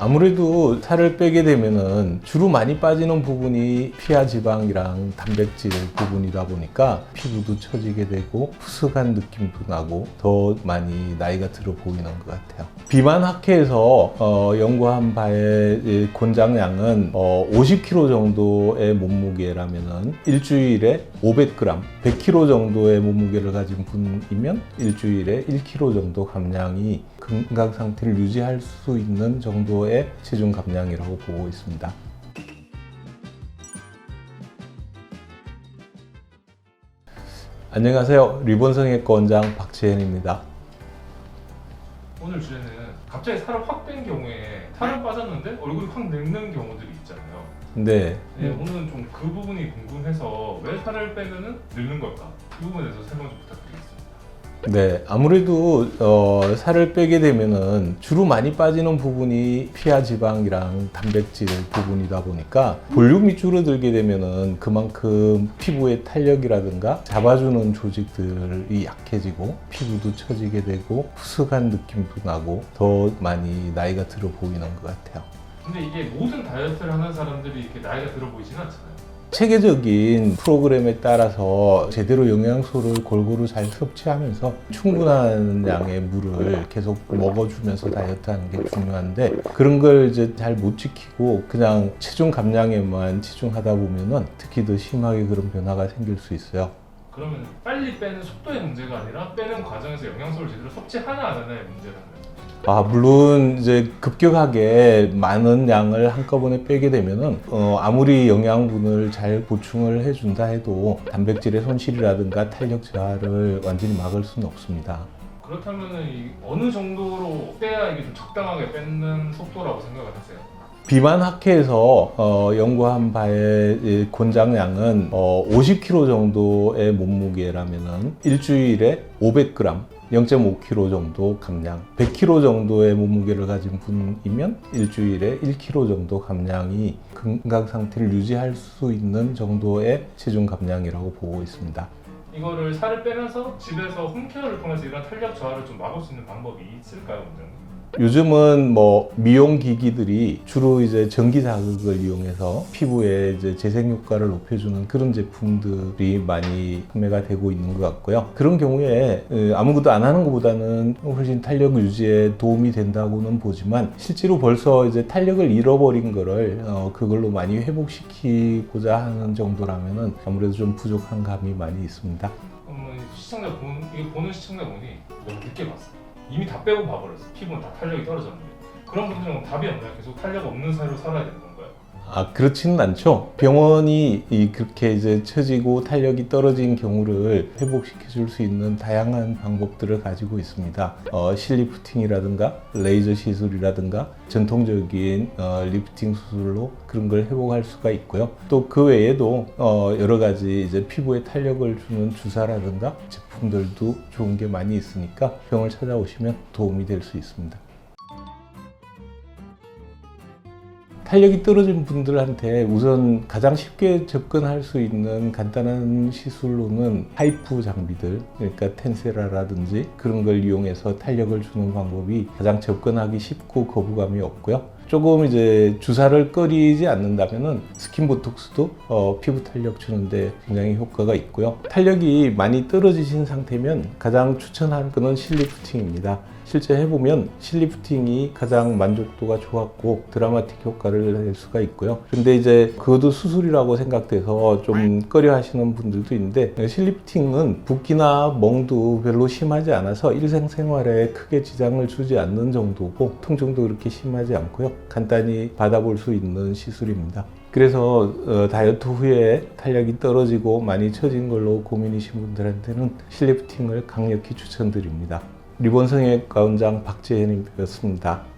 아무래도 살을 빼게 되면은 주로 많이 빠지는 부분이 피하 지방이랑 단백질 부분이다 보니까 피부도 처지게 되고 푸석한 느낌도 나고 더 많이 나이가 들어 보이는 것 같아요. 비만 학회에서 어, 연구한 이 권장량은 어, 50kg 정도의 몸무게라면은 일주일에 500g, 100kg 정도의 몸무게를 가진 분이면 일주일에 1kg 정도 감량이 건강 상태를 유지할 수 있는 정도의 체중 감량이라고 보고 있습니다. 안녕하세요. 리본성형외과 원장 박재현입니다. 오늘 주제는 갑자기 살을 확 뺀 경우에 살은 빠졌는데 얼굴이 확 늙는 경우들이 있잖아요. 네. 네, 오늘은 좀 그 부분이 궁금해서 왜 살을 빼면은 늙는 걸까? 이 부분에 대해서 설명 좀 부탁드리겠습니다. 네, 아무래도 어, 살을 빼게 되면은 주로 많이 빠지는 부분이 피하 지방이랑 단백질 부분이다 보니까 볼륨이 줄어들게 되면은 그만큼 피부의 탄력이라든가 잡아주는 조직들이 약해지고 피부도 처지게 되고 푸석한 느낌도 나고 더 많이 나이가 들어 보이는 것 같아요. 근데 이게 모든 다이어트를 하는 사람들이 이렇게 나이가 들어 보이지는 않잖아요. 체계적인 프로그램에 따라서 제대로 영양소를 골고루 잘 섭취하면서 충분한 양의 물을 계속 먹어주면서 다이어트 하는 게 중요한데 그런 걸 이제 잘 못 지키고 그냥 체중 감량에만 치중하다 보면은 특히 더 심하게 그런 변화가 생길 수 있어요. 그러면 빨리 빼는 속도의 문제가 아니라 빼는 과정에서 영양소를 제대로 섭취하냐 안 하냐의 문제라는 아, 물론 이제 급격하게 많은 양을 한꺼번에 빼게 되면은 어, 아무리 영양분을 잘 보충을 해준다 해도 단백질의 손실이라든가 탄력 저하를 완전히 막을 수는 없습니다. 그렇다면은 이 어느 정도로 빼야 이게 좀 적당하게 뺏는 속도라고 생각을 하세요? 비만 학회에서 어, 연구한 이 권장량은 어, 50kg 정도의 몸무게라면은 일주일에 500g, 0.5kg 정도 감량, 100kg 정도의 몸무게를 가진 분이면 일주일에 1kg 정도 감량이 건강 상태를 유지할 수 있는 정도의 체중 감량이라고 보고 있습니다. 이거를 살을 빼면서 집에서 홈케어를 통해서 이런 탄력 저하를 좀 막을 수 있는 방법이 있을까요, 원장님? 요즘은 뭐 미용 기기들이 주로 이제 전기 자극을 이용해서 피부에 이제 재생 효과를 높여주는 그런 제품들이 많이 판매가 되고 있는 것 같고요. 그런 경우에 어, 아무것도 안 하는 것보다는 훨씬 탄력 유지에 도움이 된다고는 보지만 실제로 벌써 이제 탄력을 잃어버린 거를 어, 그걸로 많이 회복시키고자 하는 정도라면은 아무래도 좀 부족한 감이 많이 있습니다. 그러면 시청자 본, 이거 보는 시청자분이 너무 늦게 봤어. 이미 다 빼고 봐버렸어. 피부는 다 탄력이 떨어졌는데. 그런 분들은 답이 없나요? 계속 탄력 없는 사회로 살아야 건가요? 아, 그렇지는 않죠. 병원이 이 그렇게 이제 처지고 탄력이 떨어진 경우를 회복시켜 줄 수 있는 다양한 방법들을 가지고 있습니다. 어, 실리프팅이라든가 레이저 시술이라든가 전통적인 어, 리프팅 수술로 그런 걸 회복할 수가 있고요. 또 그 외에도 어, 여러 가지 이제 피부에 탄력을 주는 주사라든가 제품들도 좋은 게 많이 있으니까 병을 찾아오시면 도움이 될 수 있습니다. 탄력이 떨어진 분들한테 우선 가장 쉽게 접근할 수 있는 간단한 시술로는 하이프 장비들, 그러니까 텐세라라든지 그런 걸 이용해서 탄력을 주는 방법이 가장 접근하기 쉽고 거부감이 없고요. 조금 이제 주사를 꺼리지 않는다면은 스킨 보톡스도 어, 피부 탄력 주는데 굉장히 효과가 있고요. 탄력이 많이 떨어지신 상태면 가장 추천하는 거는 실리프팅입니다. 실제 해보면 실리프팅이 가장 만족도가 좋았고 드라마틱 효과를 낼 수가 있고요. 근데 이제 그것도 수술이라고 생각돼서 좀 꺼려 하시는 분들도 있는데 실리프팅은 붓기나 멍도 별로 심하지 않아서 일생생활에 크게 지장을 주지 않는 정도고 통증도 그렇게 심하지 않고요. 간단히 받아볼 수 있는 시술입니다. 그래서 어, 다이어트 후에 탄력이 떨어지고 많이 처진 걸로 고민이신 분들한테는 실리프팅을 강력히 추천드립니다. 리본성형외과 원장 박재현이었습니다.